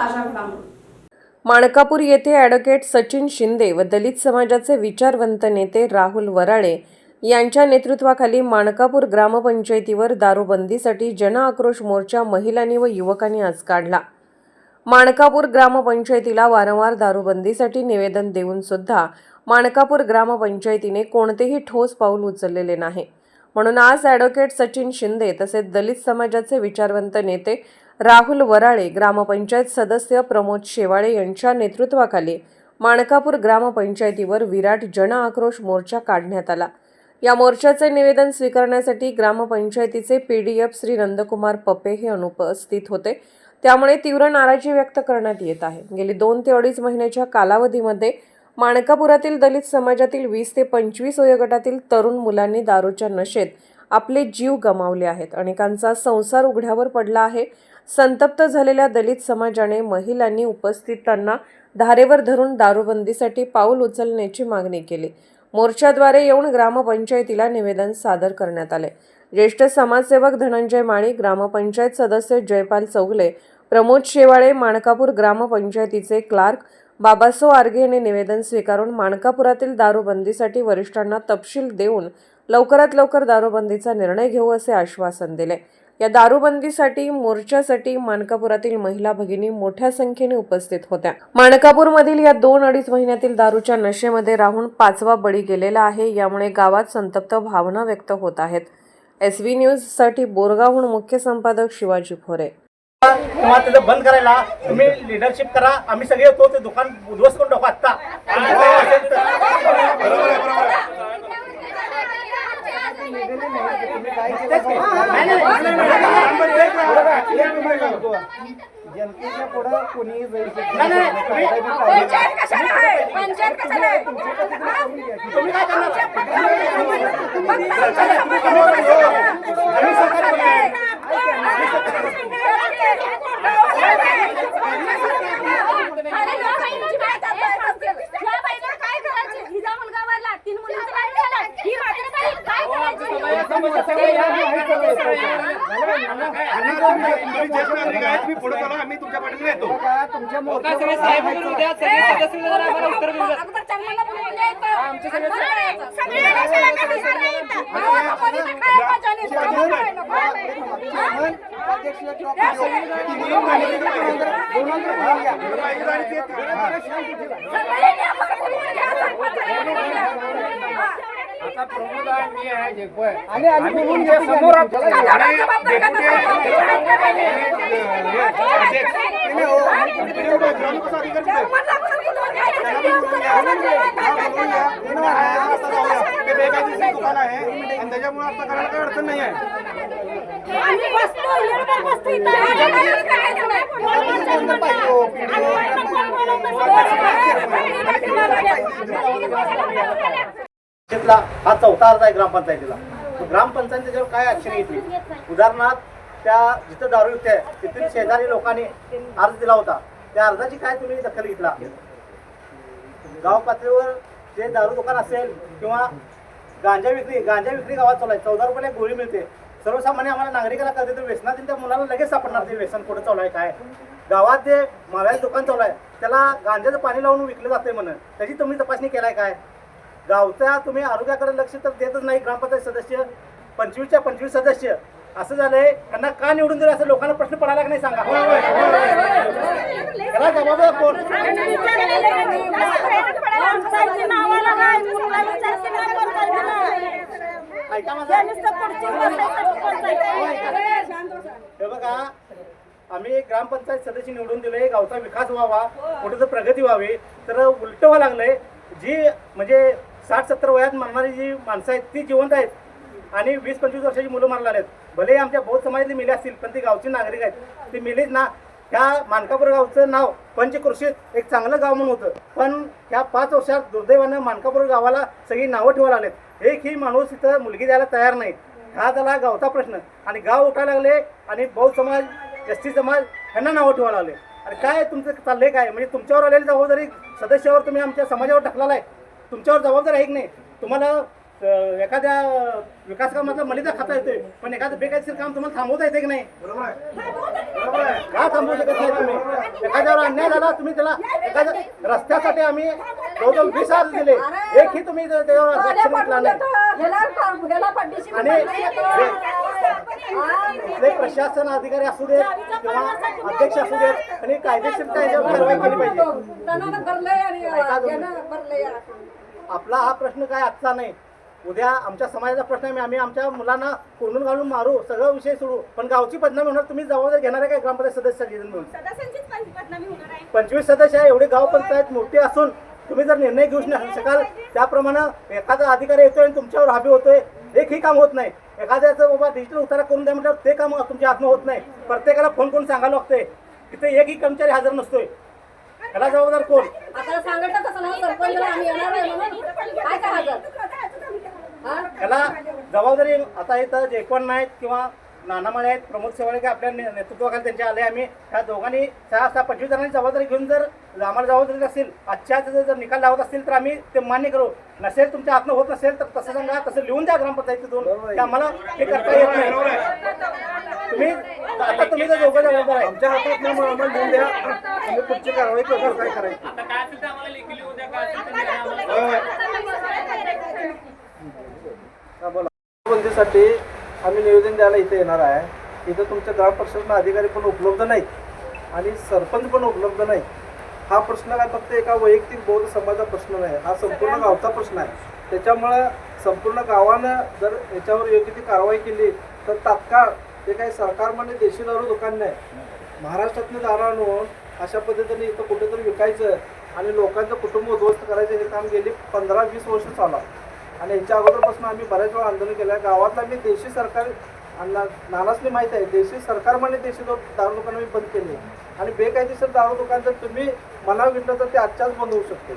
ताज्या घडामोडी. माणकापूर येथे ॲडव्होकेट सचिन शिंदे व दलित समाजाचे विचारवंत नेते राहुल वराळे यांच्या नेतृत्वाखाली माणकापूर ग्रामपंचायतीवर दारूबंदीसाठी जनआक्रोश मोर्चा महिलांनी व युवकांनी आज काढला. माणकापूर ग्रामपंचायतीला वारंवार दारूबंदीसाठी निवेदन देऊन सुद्धा माणकापूर ग्रामपंचायतीने कोणतेही ठोस पाऊल उचललेले नाही. म्हणून आज ॲडव्होकेट सचिन शिंदे तसेच दलित समाजाचे विचारवंत नेते राहुल वराळे ग्रामपंचायत सदस्य प्रमोद शेवाळे यांच्या नेतृत्वाखाली माणकापूर ग्रामपंचायतीवर विराट जनआक्रोश मोर्चा काढण्यात आला. या मोर्चाचे निवेदन स्वीकारण्यासाठी ग्रामपंचायतीचे P D F Shri Nandkumar Pape हे अनुपस्थित होते. त्यामुळे तीव्र नाराजी व्यक्त करण्यात येत आहे. गेली दोन ते अडीच महिन्याच्या कालावधीमध्ये माणकापुरातील दलित समाजातील वीस ते पंचवीस वयोगटातील तरुण मुलांनी दारूच्या नशेत आपले जीव गमावले आहेत. अनेकांचा संसार उघड्यावर पडला आहे. संतप्त झालेल्या दलित समाजाने महिलांनी उपस्थितांना धारेवर धरून दारूबंदीसाठी पाऊल उचलण्याची मागणी केली. मोर्चाद्वारे येऊन ग्रामपंचायतीला निवेदन सादर करण्यात आले. ज्येष्ठ समाजसेवक धनंजय माळी ग्रामपंचायत सदस्य जयपाल चौगले प्रमोद शेवाळे माणकापूर ग्रामपंचायतीचे क्लार्क बाबासो आर्गे यांनी निवेदन स्वीकारून माणकापुरातील दारूबंदीसाठी वरिष्ठांना तपशील देऊन लवकरात लवकर दारूबंदीचा निर्णय घेऊ असे आश्वासन दिले. या दारूबंदीसाठी मोर्चासाठी माणकापुरातील महिला भगिनी मोठ्या संख्येने उपस्थित होत्या. माणकापूरमधील या दोन अडीच महिन्यातील दारूच्या नशेमध्ये राहून पाचवा बळी गेलेला आहे यामुळे गावात संतप्त भावना व्यक्त होत आहेत. एस व्ही न्यूजसाठी बोरगावहून मुख्य संपादक शिवाजी फोरे किंवा तिथं बंद करायला तुम्ही लिडरशिप करा. आम्ही सगळे येतो ते दुकान उद्ध्वस्त करून टाकू आत्ता. जनतेच्या पुढं कोणी जाऊ शकत नाही, नाही, नाही. पंचायत कशाला आहे पंचायत कशाला आहे तुम्ही काय करणार आम्ही मी पुढे आणि आम्ही समोर दुकान आहे आणि त्याच्यामुळे आता करायला काही अडचण नाही आहे हा चौथा अर्ज आहे ग्रामपंचायतीला मग ग्रामपंचायतीच्यावर काय ऍक्शन घेतली उदाहरणार्थ त्या जिथं दारू विकते तिथील शेजारी लोकांनी अर्ज दिला होता त्या अर्जाची काय तुम्ही दखल घेतला गाव पातळीवर जे दारू दुकान असेल किंवा गांजा विक्री गांजा विक्री गावात चालू आहे चौदा रुपयाला गोळी मिळते सर्वसामान्य आम्हाला नागरिकाला कळते तर व्यसनातील त्या मुलाला लगेच सापडणार ते व्यसन कुठं चालू आहे काय? गावात जे माव्याचं दुकान चालू आहे त्याला गांजाचं पाणी लावून विकलं जाते म्हणून. त्याची तुम्ही तपासणी केलाय काय? गावच्या तुम्ही आरोग्याकडे लक्ष तर देतच नाही ग्रामपंचायत सदस्य पंचवीसच्या पंचवीस सदस्य. असं झालंय त्यांना का निवडून दिलं? असं लोकांना प्रश्न पडायला का नाही सांगा त्याला जबाबदार कोण? हे बघा आम्ही ग्रामपंचायत सदस्य निवडून दिले गावचा विकास व्हावा कुठं प्रगती व्हावी. तर उलट व्हावं लागलंय जी म्हणजे साठ सत्तर वयात मरणारी जी माणसं आहेत ती जिवंत आहेत. आणि वीस पंचवीस वर्षाची मुलं मारला आहेत. भले आमच्या बौद्ध समाजातली मिले असतील पण ती गावची नागरिक आहेत. ती मिलीच ना. ह्या मानकापूर गावचं नाव पंचकृषीत एक चांगलं गाव म्हणून होतं. पण ह्या पाच वर्षात दुर्दैवानं मानकापूर गावाला सगळी नावं ठेवायला एक ही माणूस इथं मुलगी द्यायला तयार नाही. हा झाला गावचा प्रश्न. आणि गाव उठायला लागले आणि बौद्ध समाज एस टी समाज ह्यांना नावं ठेवायला लागले. आणि काय तुमचं चाललंय काय? म्हणजे तुमच्यावर आलेली जबाबदारी सदस्यावर तुम्ही आमच्या समाजावर टाकलेला आहे. तुमच्यावर जबाबदारी आहे की नाही? तुम्हाला एखाद्या विकास कामाचा मलिदा खाता येतोय पण एखादं बेकायदेशीर काम तुम्हाला थांबवता येते की नाही? का थांबवू शकत नाही तुम्ही? एखाद्यावर अन्याय झाला तुम्ही त्याला एखाद्या रस्त्यासाठी आम्ही जवळजवळ वीस हजार दिले. तुम्ही त्याच्यावर ऍक्शन घेतला नाही आणि ते प्रशासन अधिकारी असू देत किंवा अध्यक्ष असू देत आणि कायदेशीर त्याच्यावर कारवाई केली पाहिजे. आपला हा प्रश्न काय आजचा नाही. उद्या आमच्या समाजाचा प्रश्न आहे आम्ही आमच्या मुलांना कोंडून घालून मारू सगळं विषय सोडू. पण गावची बदनामी होणार तुम्ही जबाबदारी घेणार आहे काय ग्रामपंचायत सदस्य सगळेजण मिळून पंचवीस सदस्य आहे एवढी गाव पंचायत मोठी असून तुम्ही जर निर्णय घेऊ शकाल त्याप्रमाणे एखादा अधिकारी येतोय आणि तुमच्यावर हाबी होतोय एकही काम होत नाही. एखाद्याचं बाबा डिजिटल उतारा करून द्या म्हटल्यावर ते काम तुमच्या हातनं होत नाही. प्रत्येकाला फोन करून सांगायला लागतंय. तिथे एकही कर्मचारी हजर नसतोय. त्याला जबाबदार कोण? आता सांगत कसं ना सरपंचला आम्ही येणार आहे म्हणून. काय काय हजर हा? त्याला जबाबदारी आता इथं जयकवाड नाहीत किंवा नानामाळे आहेत प्रमोद सेवाळे आपल्या ने- नेतृत्वाखाली त्यांचे आले आम्ही. ह्या दोघांनी सहा सहा पंचवीस जणांनी जबाबदारी घेऊन जर आम्हाला जबाबदारी असेल आजच्या जर जर निकाल लावत असतील तर आम्ही ते मान्य करू. नसेल तुमच्या हातनं होत नसेल तर तसं सांगा तसं लिहून द्या ग्रामपंचायतीतून की आम्हाला हे करता येत नाही. तुम्ही आता तुम्ही तर दोघं जबाबदार आहे. आमच्या हातात नाही आम्हाला लिहून द्या. आम्ही पुढची कारवाई करू काय करायची? बंदीसाठी आम्ही निवेदन द्यायला इथे येणार आहे. इथं तुमच्या ग्राम परिषदेला अधिकारी पण उपलब्ध नाहीत आणि सरपंच पण उपलब्ध नाही हा प्रश्न काय फक्त एका वैयक्तिक बौद्ध समाजाचा प्रश्न नाही हा संपूर्ण गावचा प्रश्न आहे. त्याच्यामुळं संपूर्ण गावानं जर याच्यावर योग्य ती कारवाई केली तर तात्काळ जे काही सरकार म्हणजे देशी दारू दुकान नाही. महाराष्ट्रातनं दारू आणून अशा पद्धतीने इथं कुठेतरी विकायचं आणि लोकांचं कुटुंब उद्ध्वस्त करायचं हे काम गेली पंधरा वीस वर्ष चालू आहे. आणि याच्या अगोदरपासून आम्ही बऱ्याच वेळा आंदोलन केलं. आहे गावातला मी देशी सरकार ना- नानासने माहीत आहे देशी सरकार म्हणजे देशी दो- दारू दुकानं मी बंद केली. आणि बेकायदेशीर दारू दुकान जर तुम्ही मला विटलं तर ते आजच्याच बंद होऊ शकते.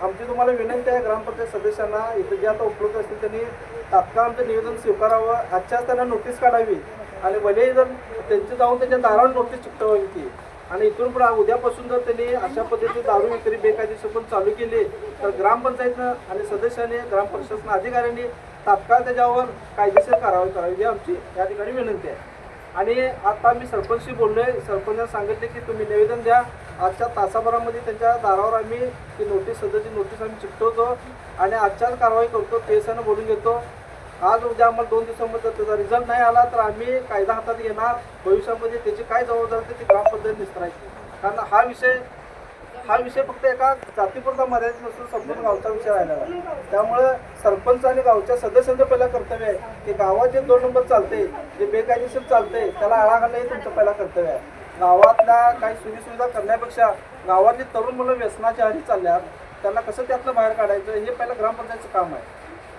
आमची तुम्हाला विनंती आहे ग्रामपंचायत सदस्यांना इथे जे आता उपलब्ध असतील त्यांनी तात्काळ आमचं निवेदन स्वीकारावं. आजच्याच त्यांना नोटीस काढावी. आणि भले जर त्यांची जाऊन त्यांच्या दारावर नोटीस चिकटवावी ती. आणि इथून पुढे उद्यापासून जर त्यांनी अशा पद्धतीने दारू विक्री बेकायदेशीर पण चालू केली तर ग्रामपंचायतनं आणि सदस्यांनी ग्रामपंचायतनं अधिकाऱ्यांनी तात्काळ त्याच्यावर कायदेशीर कारवाई करावी ही आमची या ठिकाणी विनंती आहे. आणि आता मी सरपंचशी बोललो आहे सरपंचांना सांगितले की तुम्ही निवेदन द्या. आजच्या तासाभरामध्ये त्यांच्या दारावर आम्ही ती नोटीस सध्याची नोटीस आम्ही चिकटवतो आणि आजच्याच कारवाई करतो. केसानं बोलून घेतो. आज उद्या आम्हाला दोन दिवसामध्ये जर त्याचा रिझल्ट नाही आला तर आम्ही कायदा हातात घेणार. भविष्यामध्ये त्याची काय जबाबदारी ती ग्रामपंचायत निसरायची कारण हा विषय हा विषय फक्त एका जातीपुरता मर्यादित नसून संपूर्ण गावचा विषय राहिला आहे. त्यामुळं सरपंच आणि गावच्या सदस्यांचं पहिलं कर्तव्य आहे की गावात जे दोन नंबर चालते जे बेकायदेशीर चालते त्याला आळा घालणं हे तुमचं पहिला कर्तव्य आहे. गावातल्या काही सुविधा करण्यापेक्षा गावातली तरुण मुलं व्यसनाच्या आधी चालल्यात त्यांना कसं त्यातनं बाहेर काढायचं हे पहिलं ग्रामपंचायतचं काम आहे.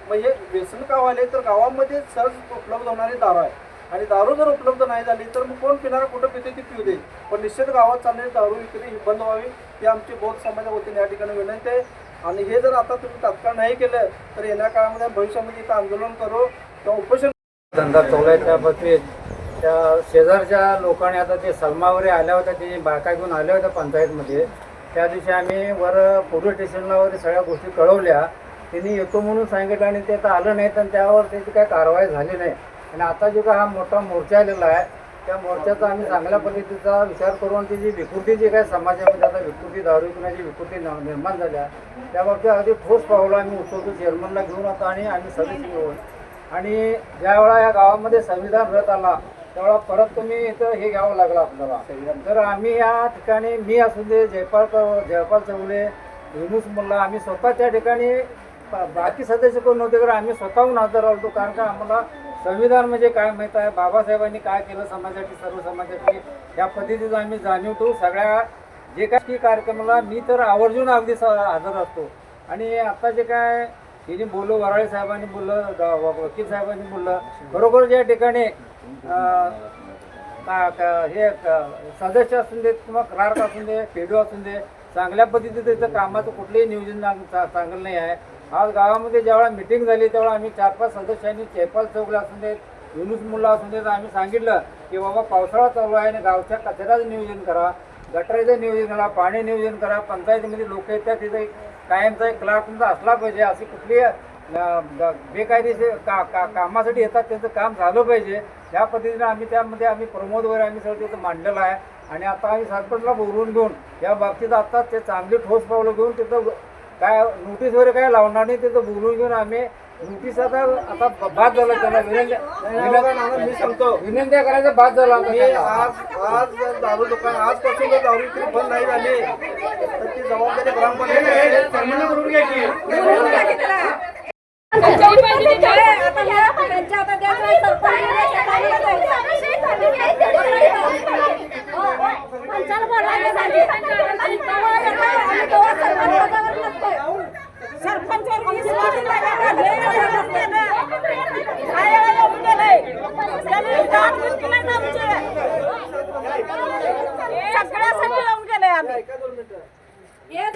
मग हे व्यसन का तर गावामध्ये सहज उपलब्ध होणारी दारू आहे आणि दारू जर उपलब्ध नाही झाली तर मग कोण पिणारा कुठं पिते ती पिऊ दे. पण निश्चित गावात चालणारी दारू विक्री ही बंद व्हावी ही आमची बौद्ध समाजा वतीने या ठिकाणी विनंती आहे. आणि हे जर आता तुम्ही तात्काळ नाही केलं तर येण्या काळामध्ये भविष्यामध्ये इथं आंदोलन करू किंवा उपोषण धंदा चालू आहे त्या त्या शेजारच्या लोकांनी आता ते सलमावरे आल्या होत्या ते बायका घेऊन आल्या होत्या पंचायतमध्ये. त्या दिवशी आम्ही वर पोलीस स्टेशनला वगैरे सगळ्या गोष्टी कळवल्या. त्यांनी येतो म्हणून सांगितलं आणि ते आता आलं नाही तर त्यावर त्याची काही कारवाई झाली नाही. आणि आता जो का हा मोठा मोर्चा आलेला आहे त्या मोर्चाचा आम्ही चांगल्या पद्धतीचा विचार करून ती जी विकृती जी काय समाजामध्ये आता विकृती दारू विकण्याची विकृती न- निर्माण झाल्या त्याबाबतीत अगदी ठोस पावलं आम्ही उचलतो चेअरमनला घेऊन आता आणि आम्ही सदस्य घेऊन आणि ज्यावेळा या गावामध्ये संविधान रथ आला त्यावेळा परत तुम्ही इथं हे घ्यावं लागलं आपल्याला. तर आम्ही या ठिकाणी मी असू दे जयपाल जयपाल चवले युनुस मुल्ला आम्ही स्वतः त्या ठिकाणी बाकी सदस्य कोण नव्हते कारण आम्ही स्वतःहून हजर आलो कारण का आम्हाला संविधान म्हणजे काय माहीत आहे? बाबासाहेबांनी काय केलं समाजासाठी सर्व समाजासाठी? या पद्धतीचं आम्ही जाणीव ठेवू सगळ्या जे काही कार्यक्रमाला मी तर आवर्जून अगदी स हजर असतो. आणि आता जे काय तिने बोललो वराळे साहेबांनी बोललं ग- व- वकील साहेबांनी बोललं बरोबर ज्या ठिकाणी का- हे सदस्य असून दे किंवा क्लार्क असून दे पेडू असून दे चांगल्या पद्धतीचं त्याचं कामाचं कुठलंही नियोजन चा- चांगलं नाही आहे. आज गावामध्ये ज्यावेळा मिटिंग झाली त्यावेळा आम्ही चार पाच सदस्यांनी जयपाल चौकला असून देत युनुस मुल्ला असून देत आम्ही सांगितलं की बाबा पावसाळा चालू आहे आणि गावच्या कचऱ्याचं नियोजन करा गटराचं नियोजन करा पाणी नियोजन करा पंचायतीमध्ये लोक येतात तिथे कायमचा एक क्लार्क तुमचा असला पाहिजे अशी कुठली बेकायदेशीर का का कामासाठी येतात त्यांचं काम झालं पाहिजे. ह्या पद्धतीने आम्ही त्यामध्ये आम्ही प्रमोद वगैरे आम्ही सगळं तिथं मांडलेलं आहे. आणि आता आम्ही सरपंचला बोलवून घेऊन या बाबतीत आता ते चांगली ठोस पावलं घेऊन तिथं काय नोटीस वगैरे काय लावणार नाही तिथं बोलवून घेऊन आम्ही नोटीस आता आता बाद झाला त्याला. विनंती मी सांगतो. विनंत्या करायचा बाद झाला मी. आज आज दारू दुकान आजपासून जर दारू विक्री बंद नाही झाली तर ती जबाबदारी ग्रामपंचायत सन्मान करून घ्या की आता ह्या त्यांच्या हातात द्यायचं नाही, सरपंचाला पंचाला बोलवायला सांगितलं. आणि तेव्हा येतो, आणि तेव्हा सरपंच पदावर नसतोय. सरपंचावर विश्वास नाही लय अडचण केलं. काय येऊन गेलंय? त्यांनी दात घेतली नाहीत आमची. सगळ्यासाठी येऊन गेले आम्ही हेच